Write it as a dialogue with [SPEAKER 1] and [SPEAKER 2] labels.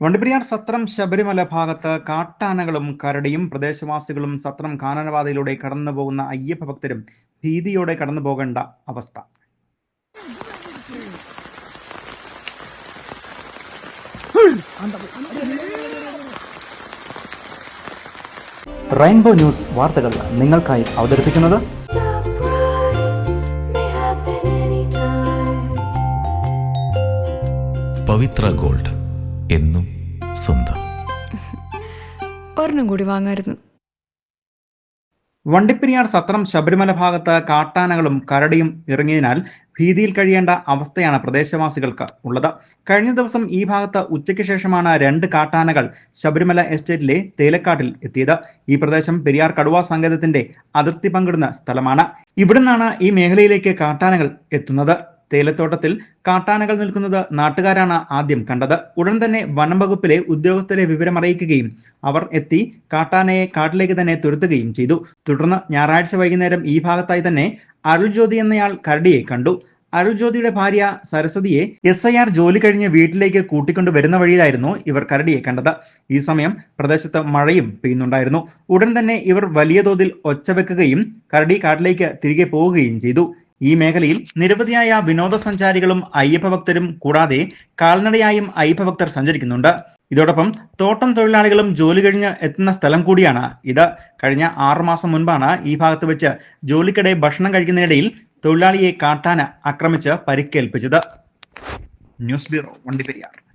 [SPEAKER 1] വണ്ടിപ്പെരിയാർ സത്രം ശബരിമല ഭാഗത്ത് കാട്ടാനകളും കരടിയും പ്രദേശവാസികളും സത്രം കാനനപാതയിലൂടെ കടന്നു പോകുന്ന അയ്യപ്പ ഭക്തരും ഭീതിയോടെ കടന്നു പോകേണ്ട അവസ്ഥ റെയിൻബോ ന്യൂസ് വാർത്തകൾ നിങ്ങൾക്കായി അവതരിപ്പിക്കുന്നത്.
[SPEAKER 2] പവിത്ര ഗോൾഡ് എന്നും സ്വന്തം.
[SPEAKER 3] ഒരെണ്ണം കൂടി വാങ്ങായിരുന്നു.
[SPEAKER 1] വണ്ടിപ്പെരിയാർ സത്രം ശബരിമല ഭാഗത്ത് കാട്ടാനകളും കരടിയും ഇറങ്ങിയതിനാൽ ഭീതിയിൽ കഴിയേണ്ട അവസ്ഥയാണ് പ്രദേശവാസികൾക്ക് ഉള്ളത്. കഴിഞ്ഞ ദിവസം ഈ ഭാഗത്ത് ഉച്ചയ്ക്ക് ശേഷമാണ് രണ്ട് കാട്ടാനകൾ ശബരിമല എസ്റ്റേറ്റിലെ തേലക്കാട്ടിൽ എത്തിയത്. ഈ പ്രദേശം പെരിയാർ കടുവാ സങ്കേതത്തിന്റെ അതിർത്തി പങ്കിടുന്ന സ്ഥലമാണ്. ഇവിടുന്നാണ് ഈ മേഖലയിലേക്ക് കാട്ടാനകൾ എത്തുന്നത്. തേയിലത്തോട്ടത്തിൽ കാട്ടാനകൾ നിൽക്കുന്നത് നാട്ടുകാരാണ് ആദ്യം കണ്ടത്. ഉടൻ തന്നെ വനം വകുപ്പിലെ ഉദ്യോഗസ്ഥരെ വിവരമറിയിക്കുകയും അവർ എത്തി കാട്ടാനയെ കാട്ടിലേക്ക് തന്നെ തുരത്തുകയും ചെയ്തു. തുടർന്ന് ഞായറാഴ്ച വൈകുന്നേരം ഈ ഭാഗത്തായി തന്നെ അരുൾജ്യോതി എന്നയാൾ കരടിയെ കണ്ടു. അരുൾജ്യോതിയുടെ ഭാര്യ സരസ്വതിയെ എസ് ഐ ആർ ജോലി കഴിഞ്ഞ് വീട്ടിലേക്ക് കൂട്ടിക്കൊണ്ടു വരുന്ന വഴിയിലായിരുന്നു ഇവർ കരടിയെ കണ്ടത്. ഈ സമയം പ്രദേശത്ത് മഴയും പെയ്യുന്നുണ്ടായിരുന്നു. ഉടൻ തന്നെ ഇവർ വലിയ തോതിൽ ഒച്ച വെക്കുകയും കരടി കാട്ടിലേക്ക് തിരികെ പോവുകയും ചെയ്തു. ഈ മേഖലയിൽ നിരവധിയായ വിനോദസഞ്ചാരികളും അയ്യപ്പഭക്തരും കൂടാതെ കാൽനടയായും അയ്യപ്പഭക്തർ സഞ്ചരിക്കുന്നുണ്ട്. ഇതോടൊപ്പം തോട്ടം തൊഴിലാളികളും ജോലി കഴിഞ്ഞ് എത്തുന്ന സ്ഥലം കൂടിയാണ് ഇത്. കഴിഞ്ഞ ആറുമാസം മുൻപാണ് ഈ ഭാഗത്ത് വെച്ച് ജോലിക്കിടെ ഭക്ഷണം കഴിക്കുന്നതിനിടയിൽ തൊഴിലാളിയെ കാട്ടാന ആക്രമിച്ച് പരിക്കേൽപ്പിച്ചത്. News bureau Vandiperiyar.